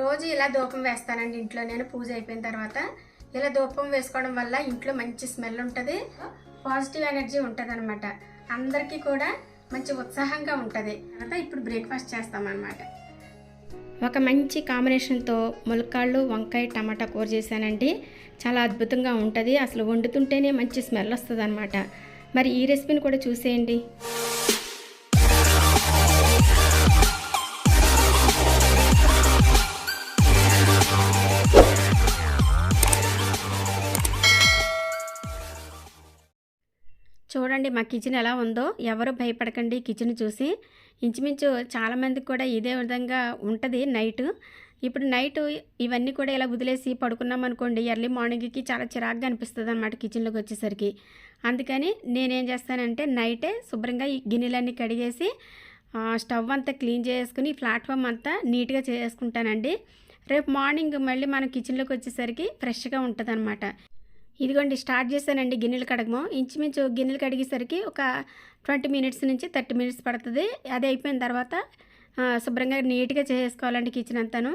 రోజు ఇలా ధూపం వేస్తానండి ఇంట్లో. నేను పూజ అయిపోయిన తర్వాత ఇలా ధూపం వేసుకోవడం వల్ల ఇంట్లో మంచి స్మెల్ ఉంటుంది పాజిటివ్ ఎనర్జీ ఉంటుంది అనమాట అందరికీ కూడా మంచి ఉత్సాహంగా ఉంటుంది. తర్వాత ఇప్పుడు బ్రేక్ఫాస్ట్ చేస్తామన్నమాట. ఒక మంచి కాంబినేషన్తో ములక్కాళ్ళు వంకాయ టమాటా కూర చేశానండి. చాలా అద్భుతంగా ఉంటుంది. అసలు వండుతుంటేనే మంచి స్మెల్ వస్తుంది మరి ఈ రెసిపీని కూడా చూసేయండి. చూడండి మా కిచెన్ ఎలా ఉందో. ఎవరు భయపడకండి. కిచెన్ చూసి ఇంచుమించు చాలామందికి కూడా ఇదే విధంగా ఉంటుంది నైట్. ఇప్పుడు నైట్ ఇవన్నీ కూడా ఇలా వదిలేసి పడుకున్నాం అనుకోండి ఎర్లీ మార్నింగ్కి చాలా చిరాగ్గా అనిపిస్తుంది అనమాట కిచెన్లోకి వచ్చేసరికి. అందుకని నేనేం చేస్తానంటే నైటే శుభ్రంగా ఈ గిన్నెలన్నీ కడిగేసి స్టవ్ అంతా క్లీన్ చేసుకుని ప్లాట్ఫామ్ అంతా నీట్గా చేసుకుంటానండి. రేపు మార్నింగ్ మళ్ళీ మనం కిచెన్లోకి వచ్చేసరికి ఫ్రెష్గా ఉంటుంది ఇదిగోండి స్టార్ట్ చేశానండి గిన్నెలు కడగము. ఇంచుమించు గిన్నెలు కడిగేసరికి ఒక ట్వంటీ మినిట్స్ నుంచి థర్టీ మినిట్స్ పడుతుంది. అది అయిపోయిన తర్వాత శుభ్రంగా నీట్గా చేసుకోవాలండి కిచెన్ అంతాను.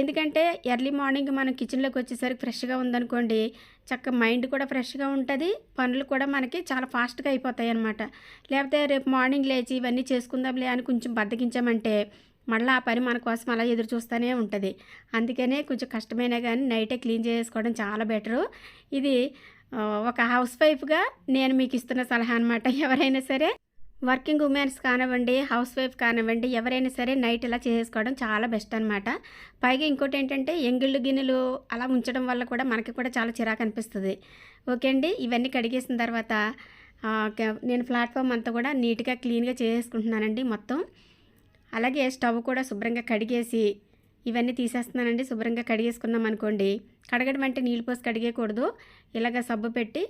ఎందుకంటే ఎర్లీ మార్నింగ్ మనం కిచెన్లోకి వచ్చేసరికి ఫ్రెష్గా ఉందనుకోండి చక్క మైండ్ కూడా ఫ్రెష్గా ఉంటుంది పనులు కూడా మనకి చాలా ఫాస్ట్గా అయిపోతాయి అనమాట లేకపోతే రేపు మార్నింగ్ లేచి ఇవన్నీ చేసుకుందాంలే అని కొంచెం బద్దకించామంటే మళ్ళీ ఆ పని మన కోసం అలా ఎదురు చూస్తూనే ఉంటుంది. అందుకనే కొంచెం కష్టమైనా కానీ నైటే క్లీన్ చేసుకోవడం చాలా బెటరు. ఇది ఒక హౌస్ వైఫ్గా నేను మీకు ఇస్తున్న సలహా అనమాట ఎవరైనా సరే వర్కింగ్ ఉమెన్స్ కానివ్వండి హౌస్ వైఫ్ కానివ్వండి ఎవరైనా సరే నైట్ ఇలా చేసుకోవడం చాలా బెస్ట్ అనమాట పైగా ఇంకోటి ఏంటంటే ఎంగిళ్ళు గిన్నెలు అలా ఉంచడం వల్ల కూడా మనకి కూడా చాలా చిరాకు అనిపిస్తుంది. ఓకే అండి ఇవన్నీ కడిగేసిన తర్వాత నేను ప్లాట్ఫామ్ అంతా కూడా నీట్గా క్లీన్గా చేసుకుంటున్నానండి మొత్తం. అలాగే స్టవ్ కూడా శుభ్రంగా కడిగేసి ఇవన్నీ తీసేస్తున్నానండి. శుభ్రంగా కడిగేసుకున్నాం అనుకోండి. కడగడం అంటే నీళ్ళు పోసి కడిగేయకూడదు. ఇలాగ సబ్బు పెట్టి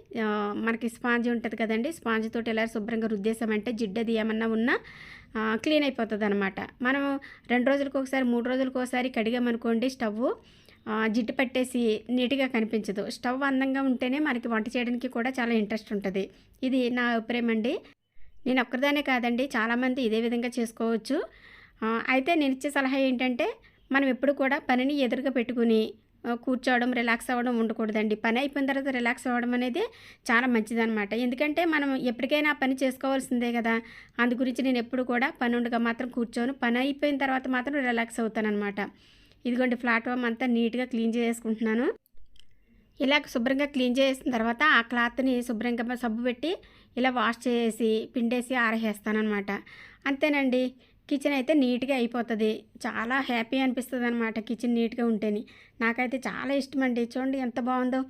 మనకి స్పాంజ్ ఉంటుంది కదండి. స్పాంజ్ తోటి ఇలా శుభ్రంగా రుద్దేశామంటే జిడ్డది ఏమన్నా ఉన్నా క్లీన్ అయిపోతుంది అనమాట మనం రెండు రోజులకు ఒకసారి మూడు రోజులకు ఒకసారి కడిగామనుకోండి స్టవ్ జిడ్డు పట్టేసి నీట్గా కనిపించదు. స్టవ్ అందంగా ఉంటేనే మనకి వంట చేయడానికి కూడా చాలా ఇంట్రెస్ట్ ఉంటుంది. ఇది నా అభిప్రాయం అండి నేను ఒక్కరిదానే కాదండి. చాలామంది ఇదే విధంగా చేసుకోవచ్చు. అయితే నేను ఇచ్చే సలహా ఏంటంటే మనం ఎప్పుడు కూడా పనిని ఎదురుగా పెట్టుకుని కూర్చోవడం రిలాక్స్ అవ్వడం ఉండకూడదండి. పని అయిపోయిన తర్వాత రిలాక్స్ అవ్వడం అనేది చాలా మంచిదనమాట ఎందుకంటే మనం ఎప్పటికైనా పని చేసుకోవాల్సిందే కదా. అందు గురించి నేను ఎప్పుడు కూడా పని ఉండగా మాత్రం కూర్చోను. పని అయిపోయిన తర్వాత మాత్రం రిలాక్స్ అవుతానమాట ఇదిగోండి ప్లాట్ఫామ్ అంతా నీట్గా క్లీన్ చేసుకుంటున్నాను ఇలా శుభ్రంగా క్లీన్ చేసిన తర్వాత ఆ క్లాత్ని శుభ్రంగా సబ్బు పెట్టి ఇలా వాష్ చేసి పిండేసి ఆరహేస్తానమాట అంతేనండి. కిచెన్ అయితే నీట్గా అయిపోతుంది. చాలా హ్యాపీ అనిపిస్తుంది అనమాట కిచెన్ నీట్గా ఉంటేని. నాకైతే చాలా ఇష్టం అండి చూడండి ఎంత బాగుందో.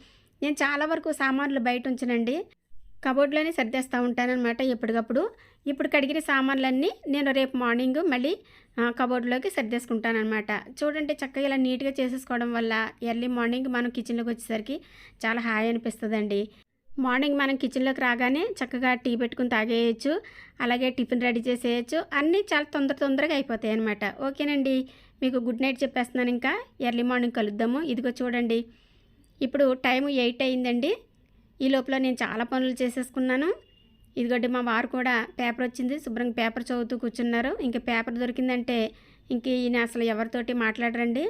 నేను చాలా వరకు సామాన్లు బయట ఉంచనండి. కబోర్డ్లోనే సర్దేస్తూ ఉంటానన్నమాట ఎప్పటికప్పుడు. ఇప్పుడు కడిగిన సామాన్లన్నీ నేను రేపు మార్నింగ్ మళ్ళీ కబోర్డ్లోకి సర్దేసుకుంటానమాట చూడండి చక్కగా ఇలా నీట్గా చేసేసుకోవడం వల్ల ఎర్లీ మార్నింగ్ మనం కిచెన్లోకి వచ్చేసరికి చాలా హాయి అనిపిస్తుందండి. మార్నింగ్ మనం కిచెన్లోకి రాగానే చక్కగా టీ పెట్టుకుని తాగేయచ్చు అలాగే టిఫిన్ రెడీ చేసేయచ్చు. అన్నీ చాలా తొందర తొందరగా అయిపోతాయి అనమాట ఓకేనండి మీకు గుడ్ నైట్ చెప్పేస్తున్నాను ఇంకా. ఎర్లీ మార్నింగ్ కలుద్దాము. ఇదిగో చూడండి ఇప్పుడు టైం ఎయిట్ అయిందండి. ఈ లోపల నేను చాలా పనులు చేసేసుకున్నాను. ఇదిగోండి మా వారు కూడా పేపర్ వచ్చింది. శుభ్రంగా పేపర్ చదువుతూ కూర్చున్నారు. ఇంకా పేపర్ దొరికిందంటే ఇంక ఈయన అసలు ఎవరితోటి మాట్లాడరండి.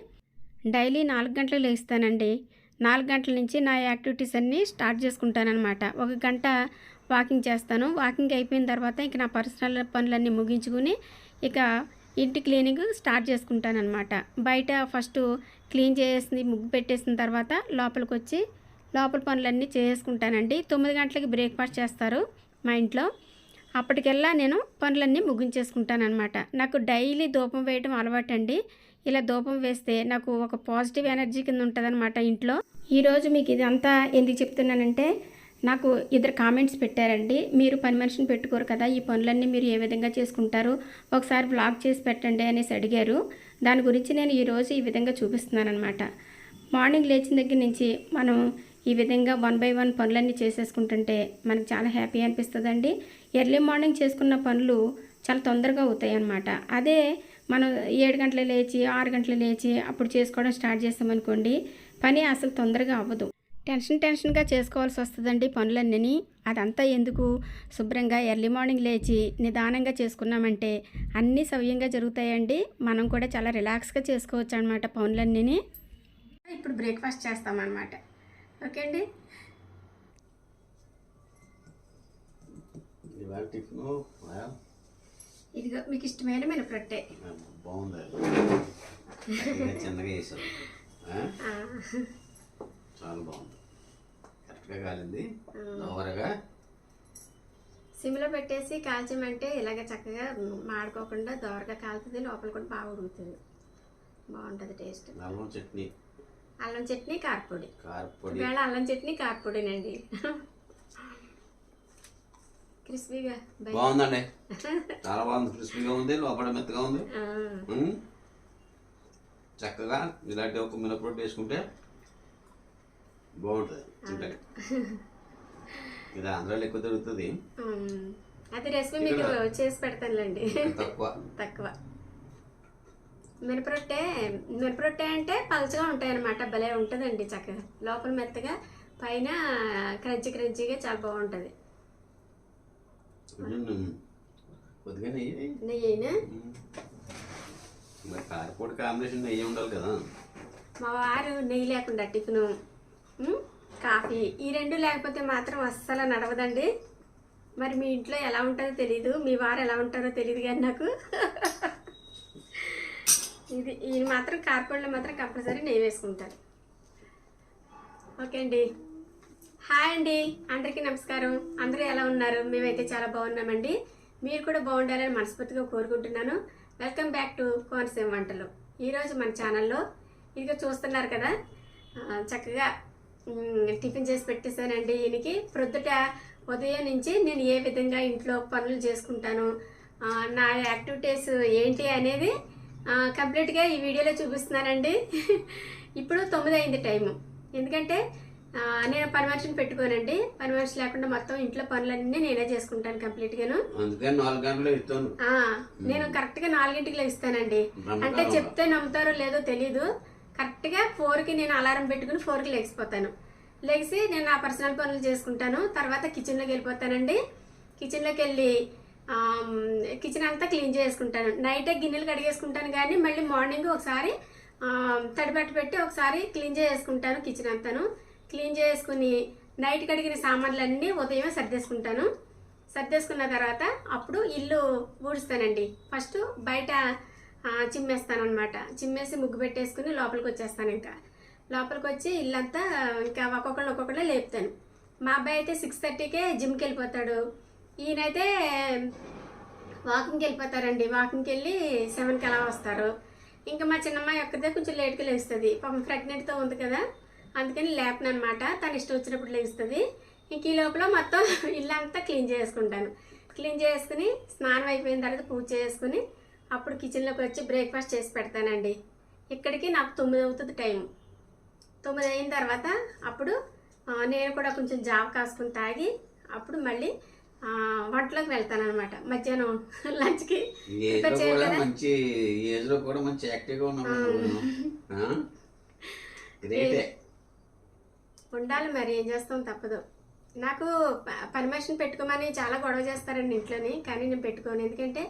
డైలీ నాలుగు గంటలకు లేస్తానండి. నాలుగు గంటల నుంచి నా యాక్టివిటీస్ అన్నీ స్టార్ట్ చేసుకుంటానమాట ఒక గంట వాకింగ్ చేస్తాను. వాకింగ్ అయిపోయిన తర్వాత ఇక నా పర్సనల్ పనులన్నీ ముగించుకుని ఇక ఇంటి క్లీనింగ్ స్టార్ట్ చేసుకుంటానన్నమాట. బయట ఫస్ట్ క్లీన్ చేసి ముగ్గు పెట్టేసిన తర్వాత లోపలికి వచ్చి లోపల పనులన్నీ చేసుకుంటానండి. తొమ్మిది గంటలకి బ్రేక్ఫాస్ట్ చేస్తారు మా ఇంట్లో. అప్పటికెల్లా నేను పనులన్నీ ముగించేసుకుంటానమాట నాకు డైలీ ధూపం వేయడం అలవాటండి. ఇలా ధూపం వేస్తే నాకు ఒక పాజిటివ్ ఎనర్జీ కింద ఉంటుందన్నమాట ఇంట్లో. ఈరోజు మీకు ఇదంతా ఎందుకు చెప్తున్నానంటే నాకు ఇద్దరు కామెంట్స్ పెట్టారండి. మీరు పని మనిషిని పెట్టుకోరు కదా ఈ పనులన్నీ మీరు ఏ విధంగా చేసుకుంటారు ఒకసారి బ్లాగ్ చేసి పెట్టండి అనేసి అడిగారు. దాని గురించి నేను ఈరోజు ఈ విధంగా చూపిస్తున్నాను అనమాట మార్నింగ్ లేచిన దగ్గర నుంచి మనం ఈ విధంగా వన్ బై వన్ పనులన్నీ చేసేసుకుంటుంటే మనకు చాలా హ్యాపీ అనిపిస్తుందండి. ఎర్లీ మార్నింగ్ చేసుకున్న పనులు చాలా తొందరగా అవుతాయి అన్నమాట అదే మనం ఏడు గంటలు లేచి ఆరు గంటలు లేచి అప్పుడు చేసుకోవడం స్టార్ట్ చేస్తామనుకోండి పని అసలు తొందరగా అవ్వదు. టెన్షన్ టెన్షన్గా చేసుకోవాల్సి వస్తుందండి పనులన్నీ అదంతా ఎందుకు? శుభ్రంగా ఎర్లీ మార్నింగ్ లేచి నిదానంగా చేసుకున్నామంటే అన్నీ సవ్యంగా జరుగుతాయండి. మనం కూడా చాలా రిలాక్స్గా చేసుకోవచ్చు అనమాట పనులన్నీ ఇప్పుడు బ్రేక్ఫాస్ట్ చేస్తామన్నమాట. ఓకే అండి? ఇవాళ టిఫిన్ ఇదిగో మీకు ఇష్టమైన మినపరొట్టె. బాగుంది. చిన్నగా వేసావు? చాలా బాగుంది. కరెక్ట్గా కాలింది. ఓవరగా. సిమ్లో పెట్టేసి కాల్చమంటే ఇలాగ చక్కగా మాడుకోకుండా దోరగా కాలుతుంది లోపల కూడా బాగా ఉడుకుతుంది. బాగుంటుంది టేస్ట్. అల్లం చట్నీ. అల్లం చట్నీ కారపొడి కారపొడి అల్లం చట్నీ కారపొడినండి క్రిస్పీగా. బాగుందండి. చాలా బాగుంది. క్రిస్పీగా ఉంది లోపల మెత్తగా ఉంది. చక్కగా ఇలాంటి ఒక మినపరొట్టు వేసుకుంటే బాగుంటుంది తింటే ఇది ఆంధ్రాలో ఎక్కువ దొరుకుతుంది. అది రెసిపీ మీకు చేసి పెడతానులేండి. తక్కువ. తక్కువ. మినపరొట్టె మినపరొట్టె అంటే పలుచగా ఉంటాయి అనమాట భలే ఉంటుందండి చక్కగా. లోపల మెత్తగా పైన క్రంచి క్రంచిగా చాలా బాగుంటుంది. కొద్దిగా నెయ్యి నెయ్యి అయినా. మరి కారపొడి కాంబినేషన్ నెయ్యి ఉండాలి కదా. మా వారు నెయ్యి లేకుండా టిఫిను కాఫీ ఈ రెండు లేకపోతే మాత్రం అస్సలు నడవదండి. మరి మీ ఇంట్లో ఎలా ఉంటుందో తెలీదు. మీ వారు ఎలా ఉంటారో తెలియదు కానీ నాకు. ఇది ఈయన మాత్రం కార్పొడిలో మాత్రం కంపల్సరీ నెయ్యి వేసుకుంటారు. ఓకే అండి. హాయ్ అండి. అందరికీ నమస్కారం. అందరూ ఎలా ఉన్నారు? మేమైతే చాలా బాగున్నామండి. మీరు కూడా బాగుండాలని మనస్ఫూర్తిగా కోరుకుంటున్నాను. వెల్కమ్ బ్యాక్ టు కోనసీమ వంటలు. ఈరోజు మన ఛానల్లో ఇదిగో చూస్తున్నారు కదా? చక్కగా టిఫిన్ చేసి పెట్టేశానండి ఈయనకి. ప్రొద్దుట ఉదయం నుంచి నేను ఏ విధంగా ఇంట్లో పనులు చేసుకుంటాను నా యాక్టివిటీస్ ఏంటి అనేది కంప్లీట్గా ఈ వీడియోలో చూపిస్తున్నానండి. ఇప్పుడు తొమ్మిది అయింది టైము. ఎందుకంటే నేను పని మనిషిని పెట్టుకోనండి. పని మనిషి లేకుండా మొత్తం ఇంట్లో పనులన్నీ నేనే చేసుకుంటాను కంప్లీట్గాను. అందుకని నాలుగు గంటలు ఇస్తాను. నేను కరెక్ట్గా నాలుగింటికి లేస్తానండి. అంటే చెప్తే నమ్ముతారో లేదో తెలీదు. కరెక్ట్గా ఫోర్కి నేను అలారం పెట్టుకుని ఫోర్కి లెగిసిపోతాను లెగిసి నేను నా పర్సనల్ పనులు చేసుకుంటాను. తర్వాత కిచెన్లోకి వెళ్ళిపోతానండి. కిచెన్లోకి వెళ్ళి కిచెన్ అంతా క్లీన్ చేసుకుంటాను. నైటే గిన్నెలు కడిగేసుకుంటాను కానీ మళ్ళీ మార్నింగ్ ఒకసారి ఆమ్, తడిబట్ట పెట్టి ఒకసారి క్లీన్ చేసుకుంటాను కిచెన్ అంతాను. క్లీన్ చేసుకుని నైట్ కడిగిన సామాన్లన్నీ ఉదయమే సర్దేసుకుంటాను. సర్దేసుకున్న తర్వాత అప్పుడు ఇల్లు ఊడుస్తానండి. ఫస్ట్ బయట చిమ్మేస్తాను అనమాట చిమ్మేసి ముగ్గు పెట్టేసుకుని లోపలికి వచ్చేస్తాను ఇంకా లోపలికి వచ్చి ఇల్లంతా ఇంకా ఒక్కొక్కళ్ళు ఒక్కొక్కళ్ళే లేపుతాను. మా అబ్బాయి అయితే సిక్స్ థర్టీకే జిమ్కి వెళ్ళిపోతాడు ఈయనైతే వాకింగ్కి వెళ్ళిపోతారండి వాకింగ్కి వెళ్ళి సెవెన్కి అలా వస్తారు. ఇంకా మా చిన్నమ్మాయి ఒక్కదే కొంచెం లేట్గా లేస్తుంది. పాపం ప్రెగ్నెంట్తో ఉంది కదా. అందుకని లేపను అనమాట తను ఇష్టం వచ్చినప్పుడు లేస్తుంది. ఇంక ఈ లోపల మొత్తం ఇల్లంతా క్లీన్ చేసుకుంటాను. క్లీన్ చేసుకుని స్నానం అయిపోయిన తర్వాత పూజ చేసుకుని అప్పుడు కిచెన్లోకి వచ్చి బ్రేక్ఫాస్ట్ చేసి పెడతానండి. ఇక్కడికి నాకు తొమ్మిది అవుతుంది టైం తొమ్మిది అయిన తర్వాత అప్పుడు నేను కూడా కొంచెం జాబ్ కాసుకుని తాగి అప్పుడు మళ్ళీ వంటలోకి వెళ్తాను అనమాట మధ్యాహ్నం లంచ్కి మంచి కూడా మంచి యాక్టివ్గా ఉన్నాం ఉండాలి మరి ఏం చేస్తాం తప్పదు. నాకు పర్మిషన్ పెట్టుకోమని చాలా గొడవ చేస్తారండి ఇంట్లోని కానీ నేను పెట్టుకోను. ఎందుకంటే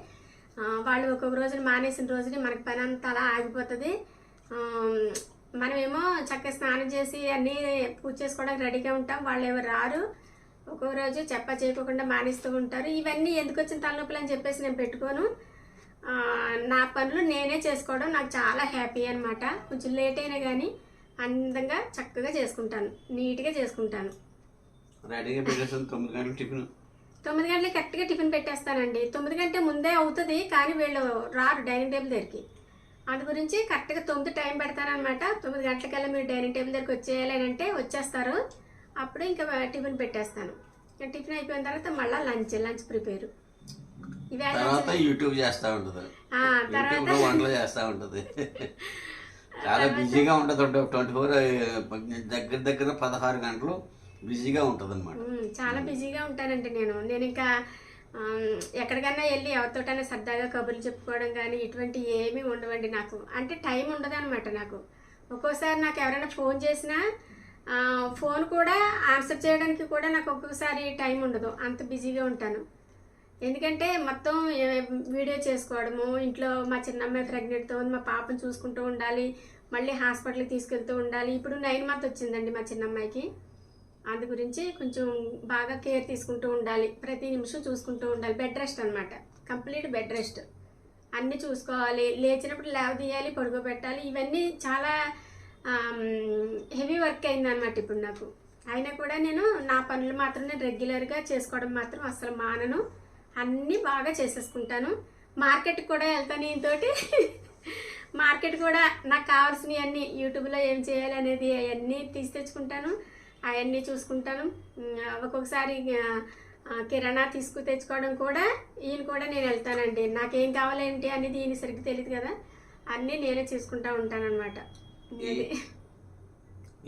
వాళ్ళు ఒక్కొక్క రోజున మానేసిన రోజుని మనకి పని అంతా అలా ఆగిపోతుంది. మనమేమో చక్కగా స్నానం చేసి అన్నీ పూజ చేసుకోవడానికి రెడీగా ఉంటాం. వాళ్ళు ఎవరు రారు. ఒక్కొక్క రోజు చెప్ప చేయకుండా మానేస్తూ ఉంటారు. ఇవన్నీ ఎందుకు వచ్చిన తలనొప్పులు అని చెప్పేసి నేను పెట్టుకోను. నా పనులు నేనే చేసుకోవడం నాకు చాలా హ్యాపీ అనమాట కొంచెం లేట్ అయినా కానీ అందంగా చక్కగా చేసుకుంటాను. నీట్గా చేసుకుంటాను. రెడీగా పెట్టేసాను తొమ్మిది గంటలు టిఫిన్. తొమ్మిది గంటలకి కరెక్ట్గా టిఫిన్ పెట్టేస్తానండి. తొమ్మిది గంటల ముందే అవుతుంది కానీ వీళ్ళు రారు డైనింగ్ టేబుల్ దగ్గరికి. అందు గురించి కరెక్ట్గా తొమ్మిది టైం పెడతారనమాట తొమ్మిది గంటలకల్లా మీరు డైనింగ్ టేబుల్ దగ్గరికి వచ్చేయాలి అని అంటే వచ్చేస్తారు. అప్పుడు ఇంకా టిఫిన్ పెట్టేస్తాను. ఇంకా టిఫిన్ అయిపోయిన తర్వాత మళ్ళీ లంచ్ లంచ్ ప్రిపేర్. ఇవి తర్వాత యూట్యూబ్ చేస్తా ఉంటది. వంటలు చేస్తా ఉంటది. చాలా బిజీగా ఉంటది. ట్వంటీ ఫోర్ దగ్గర దగ్గర పదహారు గంటలు బిజీగా ఉంటది అనమాట చాలా బిజీగా ఉంటానండి నేను. నేను ఇంకా ఎక్కడికైనా వెళ్ళి ఎవరితోటైనా సరదాగా కబుర్లు చెప్పుకోవడం కానీ ఇటువంటి ఏమీ ఉండవండి నాకు. అంటే టైం ఉండదు అనమాట నాకు. ఒక్కోసారి నాకు ఎవరైనా ఫోన్ చేసినా ఫోన్ కూడా ఆన్సర్ చేయడానికి కూడా నాకు ఒక్కొక్కసారి టైం ఉండదు. అంత బిజీగా ఉంటాను. ఎందుకంటే మొత్తం వీడియో చేసుకోవడము ఇంట్లో మా చిన్నమ్మాయి ప్రెగ్నెంట్తో ఉంది మా పాపను చూసుకుంటూ ఉండాలి మళ్ళీ హాస్పిటల్కి తీసుకెళ్తూ ఉండాలి. ఇప్పుడు నైన్ మంత్ వచ్చిందండి మా చిన్నమ్మాయికి. అందు గురించి కొంచెం బాగా కేర్ తీసుకుంటూ ఉండాలి. ప్రతి నిమిషం చూసుకుంటూ ఉండాలి. బెడ్ రెస్ట్ అనమాట కంప్లీట్ బెడ్ రెస్ట్ అన్నీ చూసుకోవాలి. లేచినప్పుడు లేవదీయాలి పడుకోబెట్టాలి ఇవన్నీ చాలా హెవీ వర్క్ అయిందనమాట ఇప్పుడు నాకు. అయినా కూడా నేను నా పనులు మాత్రం నేను రెగ్యులర్గా చేసుకోవడం మాత్రం అసలు మానను. అన్నీ బాగా చేసేసుకుంటాను. మార్కెట్కి కూడా వెళ్తాను ఈయనతోటి మార్కెట్ కూడా నాకు కావాల్సినవి అన్నీ యూట్యూబ్లో ఏం చేయాలి అనేది అవన్నీ తీసి తెచ్చుకుంటాను. అవన్నీ చూసుకుంటాను. ఒక్కొక్కసారి కిరాణా తీసుకు తెచ్చుకోవడం కూడా ఈయన కూడా నేను వెళ్తానండి. నాకేం కావాలేంటి అనేది ఈయన సరిగ్గా తెలియదు కదా. అన్నీ నేనే చూసుకుంటా ఉంటానన్నమాట.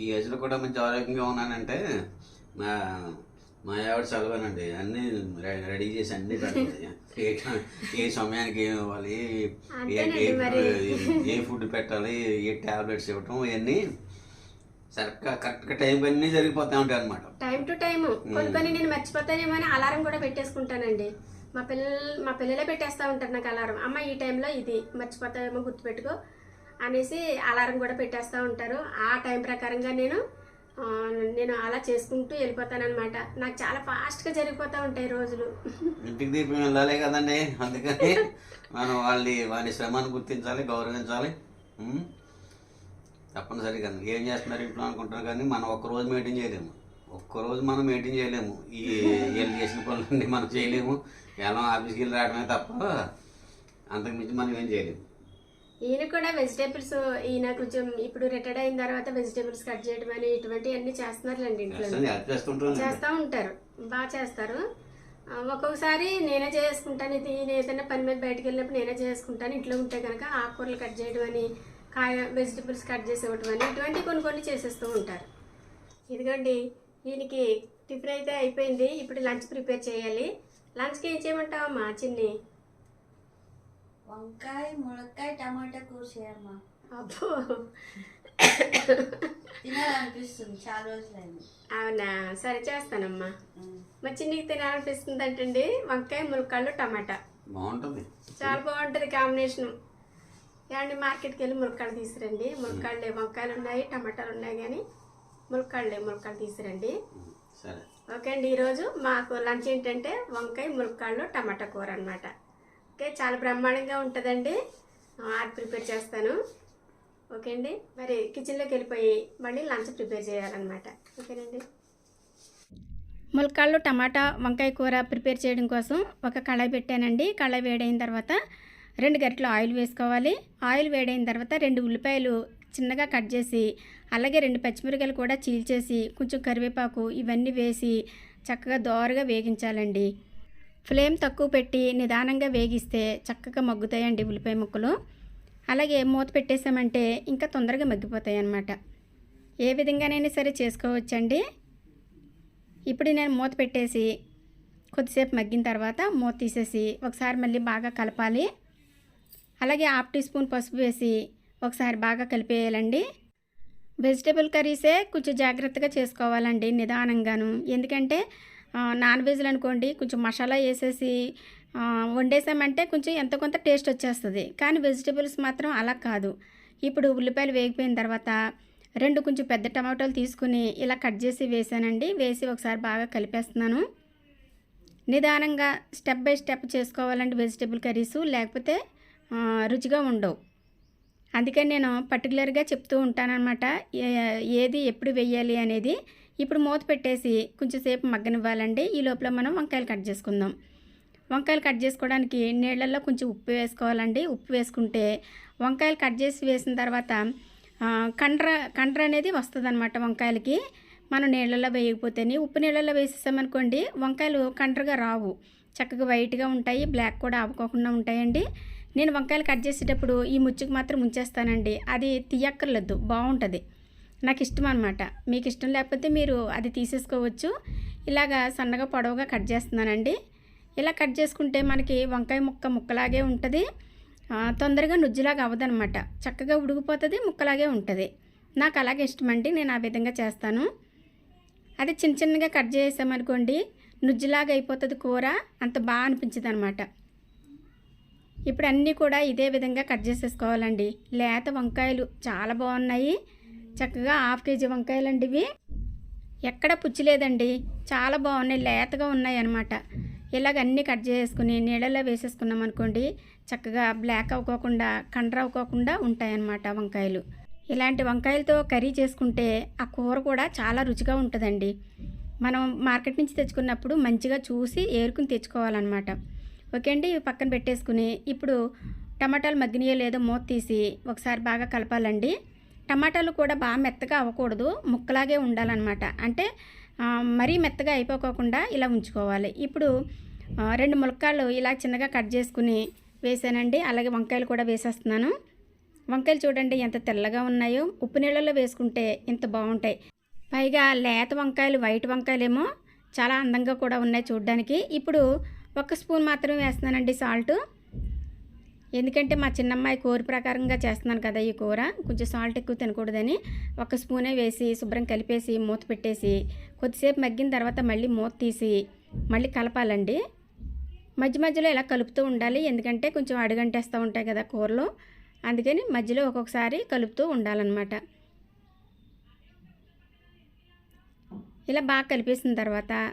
ఈ ఏజ్లో కూడా మంచి ఆరోగ్యంగా ఉన్నానంటే మా ఆవిడ చదవనండి. అన్నీ రెడీ చేసి అన్నీ ఏ సమయానికి ఏం ఇవ్వాలి? ఏ-. ఫుడ్- పెట్టాలి? ఏ టాబ్లెట్స్ ఇవ్వటం? ఇవన్నీ సరిగ్గా కరెక్ట్గా టైం అన్నీ జరిగిపోతూ ఉంటాయి అనమాట టైం టు టైం కొన్ని కొన్ని నేను మర్చిపోతానేమో అని అలారం కూడా పెట్టేసుకుంటానండి. మా పిల్లలు మా పిల్లలే పెట్టేస్తూ ఉంటారు నాకు అలారం. అమ్మ ఈ టైంలో ఇది మర్చిపోతావేమో గుర్తుపెట్టుకో అనేసి అలారం కూడా పెట్టేస్తూ ఉంటారు. ఆ టైం ప్రకారంగా నేను నేను అలా చేసుకుంటూ వెళ్ళిపోతానన్నమాట. నాకు చాలా ఫాస్ట్గా జరిగిపోతూ ఉంటాయి రోజులు. ఇంటికి దీపం వెళ్ళాలి కదండి. అందుకని మనం వాళ్ళని వాళ్ళ శ్రమాన్ని గుర్తించాలి గౌరవించాలి. తప్పనిసరిగా ఏం చేస్తున్నారు ఇంట్లో అనుకుంటారు కానీ మనం ఒక్క రోజు మెయింటైన్ చేయలేము. ఒక్క రోజు మనం మెయింటైన్ చేయలేము. ఈ వీళ్ళు చేసిన పనులన్నీ మనం చేయలేము. ఎలా ఆఫీస్కి వెళ్ళి రావడమే తప్ప అంతకుమించి మనం ఏం చేయలేము. ఈయన కూడా వెజిటేబుల్స్ ఈయన కొంచెం ఇప్పుడు రిటైర్డ్ అయిన తర్వాత వెజిటేబుల్స్ కట్ చేయడం అని ఇటువంటివన్నీ చేస్తున్నారులేండి ఇంట్లో. చేస్తూ ఉంటారు. బాగా చేస్తారు. ఒక్కొక్కసారి నేనే చేసుకుంటాను. ఇది నేను ఏదైనా పని మీద బయటకు వెళ్ళినప్పుడు నేనే చేసుకుంటాను. ఇంట్లో ఉంటే కనుక ఆకుకూరలు కట్ చేయడం అని కాయ వెజిటబుల్స్ కట్ చేసి ఇవ్వడం అని ఇటువంటి కొన్ని కొన్ని చేసేస్తూ ఉంటారు. ఇదిగోండి దీనికి టిఫిన్ అయితే అయిపోయింది. ఇప్పుడు లంచ్ ప్రిపేర్ చేయాలి. లంచ్కి ఏం చేయమంటావమ్మా చిన్ని? వంకాయ మునక్కాయ టమాటా కూర చేయమ్మా. అబ్బో. తినాలనిపిస్తుంది చాలా రోజులైంది. అవునా? సరే చేస్తానమ్మా. ఉమ్. మా చిన్నికి తినాలనిపిస్తుంది అంటండి వంకాయ ములక్కాళ్ళు టమాటా. బాగుంటుంది. చాలా బాగుంటుంది కాంబినేషన్. ఏమండి మార్కెట్కి వెళ్ళి ములక్కాళ్ళు తీసుకురండి. ములక్కాళ్ళే వంకాయలు ఉన్నాయి టమాటాలు ఉన్నాయి కానీ తీసుకురండి. ఉం, సరే. ఓకే అండి ఈరోజు మాకు లంచ్ ఏంటంటే వంకాయ ములక్కాళ్ళు టమాటా కూర అనమాట ఓకే చాలా బ్రహ్మాండంగా ఉంటుందండి. అది ప్రిపేర్ చేస్తాను. ఓకే అండి? మరి కిచెన్లోకి వెళ్ళిపోయి మళ్ళీ లంచ్ ప్రిపేర్ చేయాలన్నమాట. ఓకేనండి? ములక్కాళ్ళు టమాటా వంకాయ కూర ప్రిపేర్ చేయడం కోసం ఒక కళాయి పెట్టానండి. కళాయి వేడైన తర్వాత రెండు గరిటలు ఆయిల్ వేసుకోవాలి. ఆయిల్ వేడైన తర్వాత రెండు ఉల్లిపాయలు చిన్నగా కట్ చేసి అలాగే రెండు పచ్చిమిరకాయలు కూడా చీల్చేసి కొంచెం కరివేపాకు ఇవన్నీ వేసి చక్కగా దోరగా వేగించాలండి. ఫ్లేమ్ తక్కువ పెట్టి నిదానంగా వేగిస్తే చక్కగా మగ్గుతాయండి ఉల్లిపాయ ముక్కలు. అలాగే మూత పెట్టేసామంటే ఇంకా తొందరగా మగ్గిపోతాయి అన్నమాట ఏ విధంగానైనా సరే చేసుకోవచ్చండి. ఇప్పుడు నేను మూత పెట్టేసి కొద్దిసేపు మగ్గిన తర్వాత మూత తీసేసి ఒకసారి మళ్ళీ బాగా కలపాలి. అలాగే హాఫ్ టీ స్పూన్ పసుపు వేసి ఒకసారి బాగా కలిపేయాలండి. వెజిటేబుల్ కర్రీసే కొంచెం జాగ్రత్తగా చేసుకోవాలండి నిదానంగాను. ఎందుకంటే నాన్ వెజ్లు అనుకోండి కొంచెం మసాలా వేసేసి వండేసామంటే కొంచెం ఎంత కొంత టేస్ట్ వచ్చేస్తుంది. కానీ వెజిటేబుల్స్ మాత్రం అలా కాదు. ఇప్పుడు ఉల్లిపాయలు వేగిపోయిన తర్వాత రెండు కొంచెం పెద్ద టమాటోలు తీసుకుని ఇలా కట్ చేసి వేసానండి. వేసి ఒకసారి బాగా కలిపేస్తున్నాను. నిదానంగా స్టెప్ బై స్టెప్ చేసుకోవాలండి వెజిటేబుల్ కర్రీస్ లేకపోతే రుచిగా ఉండవు. అందుకని నేను పర్టికులర్గా చెప్తూ ఉంటానన్నమాట. ఏ- ఏది ఎప్పుడు వెయ్యాలి అనేది ఇప్పుడు మూత పెట్టేసి కొంచెంసేపు మగ్గనివ్వాలండి. ఈ లోపల మనం వంకాయలు కట్ చేసుకుందాం. వంకాయలు కట్ చేసుకోవడానికి నీళ్ళల్లో కొంచెం ఉప్పు వేసుకోవాలండి. ఉప్పు వేసుకుంటే వంకాయలు కట్ చేసి వేసిన తర్వాత కండ్ర కండ్ర అనేది వస్తుంది అనమాట వంకాయలకి. మనం నీళ్ళల్లో వేయకపోతేనే ఉప్పు నీళ్ళల్లో వేసేసామనుకోండి వంకాయలు కండ్రగా రావు. చక్కగా వైట్గా ఉంటాయి బ్లాక్ కూడా ఆపుకోకుండా ఉంటాయండి. నేను వంకాయలు కట్ చేసేటప్పుడు ఈ ముచ్చుకు మాత్రం ఉంచేస్తానండి. అది తీయక్కర్లేదు బాగుంటుంది. నాకు ఇష్టం అనమాట మీకు ఇష్టం లేకపోతే మీరు అది తీసేసుకోవచ్చు. ఇలాగా సన్నగా పొడవుగా కట్ చేస్తున్నానండి. ఇలా కట్ చేసుకుంటే మనకి వంకాయ ముక్క ముక్కలాగే ఉంటుంది. తొందరగా నుజ్జులాగా అవ్వదనమాట. చక్కగా ఉడికిపోతుంది ముక్కలాగే ఉంటుంది. నాకు అలాగే ఇష్టమండి నేను ఆ విధంగా చేస్తాను. అది చిన్న చిన్నగా కట్ చేసామనుకోండి నుజ్జులాగా అయిపోతుంది కూర అంత బాగా అనిపించదు అనమాట ఇప్పుడు అన్నీ కూడా ఇదే విధంగా కట్ చేసేసుకోవాలండి. లేత వంకాయలు చాలా బాగున్నాయి. చక్కగా హాఫ్ కేజీ వంకాయలు అండి ఇవి ఎక్కడ పుచ్చిలేదండి. చాలా బాగున్నాయి లేతగా ఉన్నాయి అన్నమాట ఇలాగ అన్నీ కట్ చేసుకుని నీళ్ళలో వేసేసుకున్నాం అనుకోండి చక్కగా బ్లాక్ అవ్వకోకుండా కండ్ర అవ్వకోకుండా ఉంటాయన్నమాట వంకాయలు. ఇలాంటి వంకాయలతో కర్రీ చేసుకుంటే ఆ కూర కూడా చాలా రుచిగా ఉంటుందండి. మనం మార్కెట్ నుంచి తెచ్చుకున్నప్పుడు మంచిగా చూసి ఏరుకుని తెచ్చుకోవాలన్నమాట. ఓకే అండి ఇవి పక్కన పెట్టేసుకుని ఇప్పుడు టమాటాలు మగ్గినాయో లేదో మూత తీసి ఒకసారి బాగా కలపాలండి. టమాటాలు కూడా బాగా మెత్తగా అవ్వకూడదు ముక్కలాగే ఉండాలన్నమాట. అంటే మరీ మెత్తగా అయిపోకోకుండా ఇలా ఉంచుకోవాలి. ఇప్పుడు రెండు ములక్కాళ్ళు ఇలా చిన్నగా కట్ చేసుకుని వేసానండి. అలాగే వంకాయలు కూడా వేసేస్తున్నాను. వంకాయలు చూడండి ఎంత తెల్లగా ఉన్నాయో. ఉప్పు నీళ్ళలో వేసుకుంటే ఇంత బాగుంటాయి. పైగా లేత వంకాయలు వైట్ వంకాయలేమో చాలా అందంగా కూడా ఉన్నాయి చూడడానికి. ఇప్పుడు ఒక స్పూన్ మాత్రమే వేస్తున్నానండి సాల్ట్. ఎందుకంటే మా చిన్నమ్మాయి కోరి ప్రకారంగా చేస్తున్నాను కదా ఈ కూర. కొంచెం సాల్ట్ ఎక్కువ తినకూడదని ఒక స్పూనే వేసి శుభ్రం కలిపేసి మూత పెట్టేసి కొద్దిసేపు మగ్గిన తర్వాత మళ్ళీ మూత తీసి మళ్ళీ కలపాలండి. మధ్య మధ్యలో ఇలా కలుపుతూ ఉండాలి. ఎందుకంటే కొంచెం అడుగంటేస్తూ ఉంటాయి కదా కూరలో. అందుకని మధ్యలో ఒక్కొక్కసారి కలుపుతూ ఉండాలన్నమాట. ఇలా బాగా కలిపేసిన తర్వాత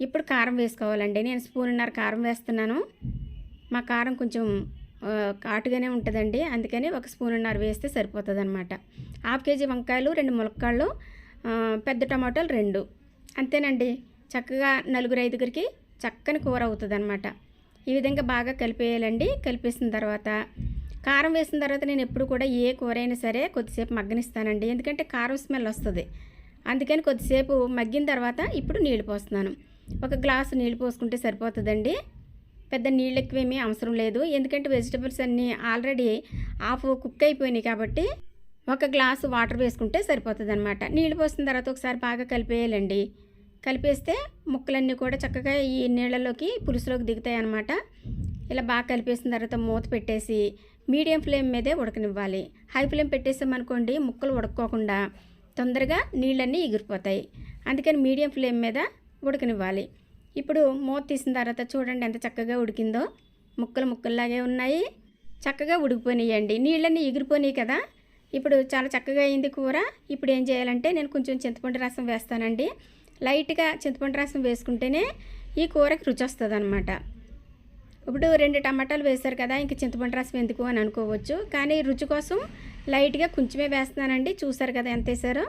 ఇప్పుడు కారం వేసుకోవాలండి. నేను స్పూన్నర కారం వేస్తున్నాను. మా కారం కొంచెం కాటుగానే ఘాటుగానే ఉంటుందండి. అందుకని ఒక స్పూన్నర వేస్తే సరిపోతుంది అనమాట హాఫ్ కేజీ వంకాయలు రెండు ములక్కాళ్ళు పెద్ద టమాటాలు రెండు. అంతేనండి. చక్కగా నలుగురు ఐదుగురికి చక్కని కూర అవుతుంది అనమాట ఈ విధంగా బాగా కలిపేయాలండి. కలిపేసిన తర్వాత కారం వేసిన తర్వాత నేను ఎప్పుడు కూడా ఏ కూర అయినా సరే కొద్దిసేపు మగ్గనిస్తానండి. ఎందుకంటే కారం స్మెల్ వస్తుంది. అందుకని కొద్దిసేపు మగ్గిన తర్వాత ఇప్పుడు నీళ్ళు పోస్తున్నాను. ఒక గ్లాసు నీళ్ళు పోసుకుంటే సరిపోతుందండి. పెద్ద నీళ్ళు ఎక్కువేమీ అవసరం లేదు. ఎందుకంటే వెజిటబుల్స్ అన్నీ ఆల్రెడీ హాఫ్ కుక్ అయిపోయినాయి కాబట్టి ఒక గ్లాసు వాటర్ వేసుకుంటే సరిపోతుంది అనమాట నీళ్ళు పోసిన తర్వాత ఒకసారి బాగా కలిపేయాలండి. కలిపేస్తే ముక్కలన్నీ కూడా చక్కగా ఈ నీళ్ళలోకి పులుసులోకి దిగుతాయి అన్నమాట ఇలా బాగా కలిపేసిన తర్వాత మూత పెట్టేసి మీడియం ఫ్లేమ్ మీదే ఉడకనివ్వాలి. హై ఫ్లేమ్ పెట్టేసామనుకోండి ముక్కలు ఉడక్కోకుండా తొందరగా నీళ్ళన్నీ ఎగిరిపోతాయి. అందుకని మీడియం ఫ్లేమ్ మీద ఉడకనివ్వాలి. ఇప్పుడు మూత తీసిన తర్వాత చూడండి ఎంత చక్కగా ఉడికిందో. ముక్కలు ముక్కల్లాగే ఉన్నాయి. చక్కగా ఉడికిపోయినాయండి. నీళ్ళన్నీ ఎగిరిపోయినాయి కదా. ఇప్పుడు చాలా చక్కగా అయింది కూర. ఇప్పుడు ఏం చేయాలంటే నేను కొంచెం చింతపండు రసం వేస్తానండి. లైట్గా చింతపండు రసం వేసుకుంటేనే ఈ కూరకి రుచి వస్తుంది ఇప్పుడు రెండు టమాటాలు వేశారు కదా ఇంక చింతపండు రసం ఎందుకు అని అనుకోవచ్చు. కానీ రుచి కోసం లైట్గా కొంచెమే వేస్తున్నానండి. చూసారు కదా ఎంత వేసారో.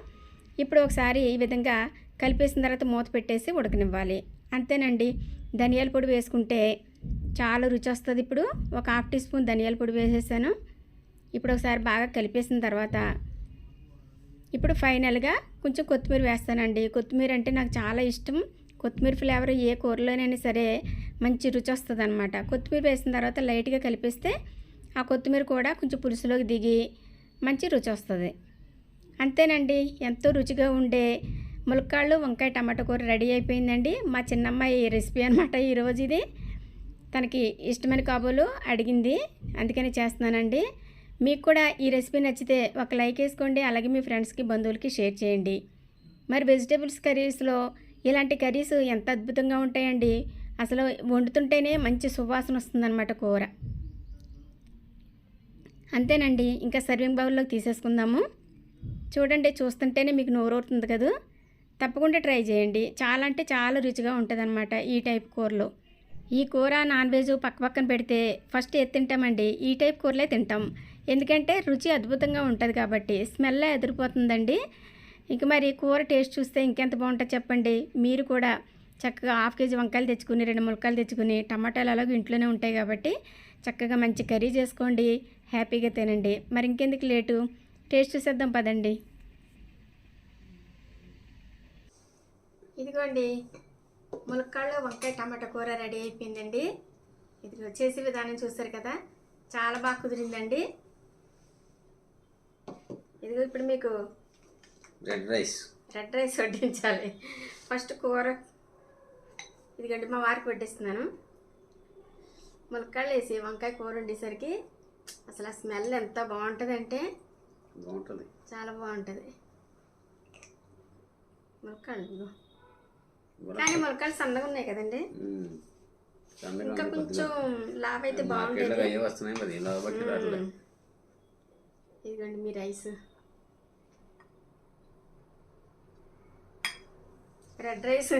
ఇప్పుడు ఒకసారి ఈ విధంగా కలిపేసిన తర్వాత మూత పెట్టేసి ఉడకనివ్వాలి. అంతేనండి. ధనియాల పొడి వేసుకుంటే చాలా రుచి వస్తుంది ఇప్పుడు. ఒక హాఫ్ టీ స్పూన్ ధనియాల పొడి వేసేసాను. ఇప్పుడు ఒకసారి బాగా కలిపేసిన తర్వాత ఇప్పుడు ఫైనల్గా కొంచెం కొత్తిమీర వేస్తానండి. కొత్తిమీర అంటే నాకు చాలా ఇష్టం. కొత్తిమీర ఫ్లేవర్ ఏ కూరలోనైనా సరే మంచి రుచి వస్తుంది అనమాట కొత్తిమీర వేసిన తర్వాత లైట్గా కలిపేస్తే ఆ కొత్తిమీర కూడా కొంచెం పులుసులోకి దిగి మంచి రుచి వస్తుంది అంతేనండి. ఎంతో రుచిగా ఉండే ములక్కాళ్ళు వంకాయ టమాటా కూర రెడీ అయిపోయిందండి. మా చిన్నమ్మాయి రెసిపీ అనమాట ఈరోజు ఇది. తనకి ఇష్టమైన కాబోలు అడిగింది. అందుకని చేస్తున్నానండి. మీకు కూడా ఈ రెసిపీ నచ్చితే ఒక లైక్ వేసుకోండి. అలాగే మీ ఫ్రెండ్స్కి బంధువులకి షేర్ చేయండి. మరి వెజిటేబుల్స్ కర్రీస్లో ఇలాంటి కర్రీస్ ఎంత అద్భుతంగా ఉంటాయండి. అసలు వండుతుంటేనే మంచి సువాసన వస్తుందన్నమాట కూర. అంతేనండి. ఇంకా సర్వింగ్ బౌల్లోకి తీసేసుకుందాము. చూడండి చూస్తుంటేనే మీకు నోరవుతుంది కదా. తప్పకుండా ట్రై చేయండి. చాలా అంటే చాలా రుచిగా ఉంటుందన్నమాట ఈ టైప్ కూరలు. ఈ కూర నాన్ వెజ్ పక్క పక్కన పెడితే ఫస్ట్ ఏది తింటామండి? ఈ టైప్ కూరలే తింటాం. ఎందుకంటే రుచి అద్భుతంగా ఉంటుంది కాబట్టి స్మెల్ ఎదిరిపోతుందండి. ఇంక మరి కూర టేస్ట్ చూస్తే ఇంకెంత బాగుంటుంది చెప్పండి? మీరు కూడా చక్కగా హాఫ్ కేజీ వంకాయలు తెచ్చుకుని రెండు ములకాయలు తెచ్చుకుని టమాటాలు అలాగే ఇంట్లోనే ఉంటాయి కాబట్టి చక్కగా మంచి కర్రీ చేసుకోండి. హ్యాపీగా తినండి. మరి ఇంకెందుకు లేటు? టేస్ట్ చూసేద్దాం పదండి. ఇదిగోండి ములక్కాళ్ళు వంకాయ టమాటా కూర రెడీ అయిపోయిందండి. ఇది చేసే విధానం చూస్తారు కదా చాలా బాగా కుదిరిందండి. ఇదిగో ఇప్పుడు మీకు రెడ్ రైస్ రెడ్ రైస్ వడ్డించాలి. ఫస్ట్ కూర ఇదిగండి మా వారికి వడ్డిస్తున్నాను. ములక్కాళ్ళు వేసి వంకాయ కూర వండేసరికి అసలు ఆ స్మెల్ ఎంత బాగుంటుందంటే బాగుంటుంది. చాలా బాగుంటుంది. ములక్కాళ్ళు. కానీ ములక్కాళ్ళు సన్నగా ఉన్నాయి కదండి. ఇంకా కొంచెం లావ్ అయితే బాగుంటుంది. వస్తున్నాయి మరి. ఇదిగోండి మీ రైస్. Red rice.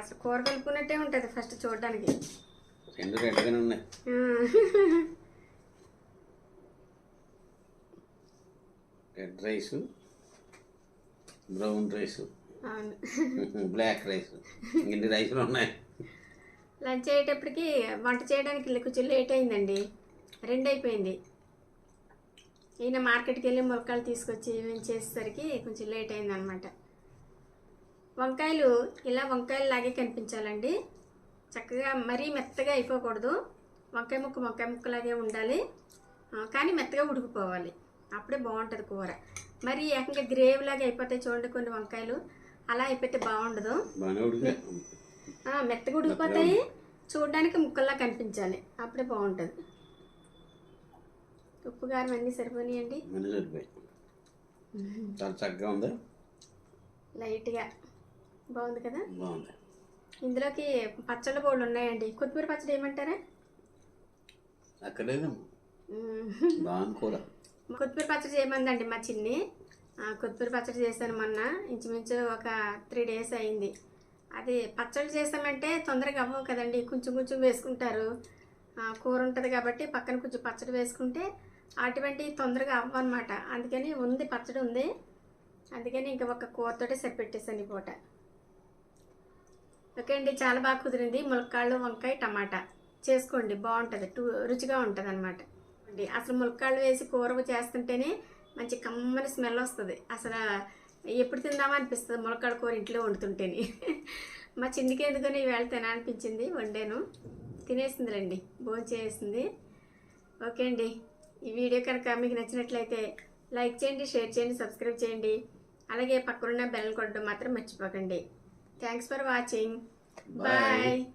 అసలు కూర కలుపుకున్నట్టే ఉంటుంది ఫస్ట్ చూడడానికి. రెండు రెండుగానే ఉన్నాయి. Red rice brown rice. Black rice. ఇన్ని రైస్లు ఉన్నాయి. లంచ్ అయ్యేటప్పటికి వంట చేయడానికి కొంచెం లేట్ అయిందండి. రెండు అయిపోయింది. ఈయన మార్కెట్కి వెళ్ళి ములక్కాయలు తీసుకొచ్చి మేము చేసేసరికి కొంచెం లేట్ అయింది అనమాట వంకాయలు ఇలా వంకాయలు లాగే కనిపించాలండి. చక్కగా మరీ మెత్తగా అయిపోకూడదు. వంకాయ ముక్క వంకాయ ముక్కలాగే ఉండాలి. కానీ మెత్తగా ఉడికిపోవాలి. అప్పుడే బాగుంటుంది కూర. మరి ఏకంగా గ్రేవీ లాగా అయిపోతాయి చూడండి కొన్ని వంకాయలు. అలా అయిపోతే బాగుండదు. మెత్తగా ఉడికిపోతాయి. చూడడానికి ముక్కల్లా కనిపించాలి. అప్పుడే బాగుంటుంది. ఉప్పు కారం అన్నీ సరిపోయినాయండి చాలా చక్కగా ఉంది. లైట్గా. బాగుంది కదా? బాగుంది. ఇందులోకి పచ్చళ్ళ బోళ్ళు ఉన్నాయండి. కొత్తిమీర పచ్చడి ఏమంటారా? అక్కర్లేదు కూర. కొత్తిమీర పచ్చడి చేయమందండి మా చిన్ని. కొత్తిమీర పచ్చడి చేశాను మొన్న. ఇంచుమించు ఒక త్రీ డేస్ అయింది. అది పచ్చడి చేసామంటే తొందరగా అవ్వవు కదండి. కొంచెం కొంచెం వేసుకుంటారు. కూర ఉంటుంది కాబట్టి పక్కన కొంచెం పచ్చడి వేసుకుంటే అటువంటి తొందరగా అవ్వనమాట. అందుకని ఉంది పచ్చడి ఉంది. అందుకని ఇంకా ఒక కూరతోటే సరిపెట్టేసాను ఈ పూట. ఓకే అండి చాలా బాగా కుదిరింది. ములక్కాళ్ళు వంకాయ టమాటా. చేసుకోండి బాగుంటుంది. టూ రుచిగా ఉంటుంది అనమాట అసలు ములక్కాళ్ళు వేసి కూర చేస్తుంటేనే మంచి కమ్మని స్మెల్ వస్తుంది. అసలు ఎప్పుడు తిందామా అనిపిస్తుంది. ములక్కాళ్ళ కూర ఇంట్లో వండుతుంటేనే. మా చిన్నికి ఎందుకని ఈవేళ తినాలనిపించింది. వండాను. తినేసిందిలేండి. భోజనం చేసింది. ఓకే అండి. ఈ వీడియో కనుక మీకు నచ్చినట్లయితే లైక్ చేయండి షేర్ చేయండి సబ్స్క్రైబ్ చేయండి. అలాగే పక్కనున్న బెల్ కొట్టడం మాత్రం మర్చిపోకండి. Thanks for watching. బాయ్.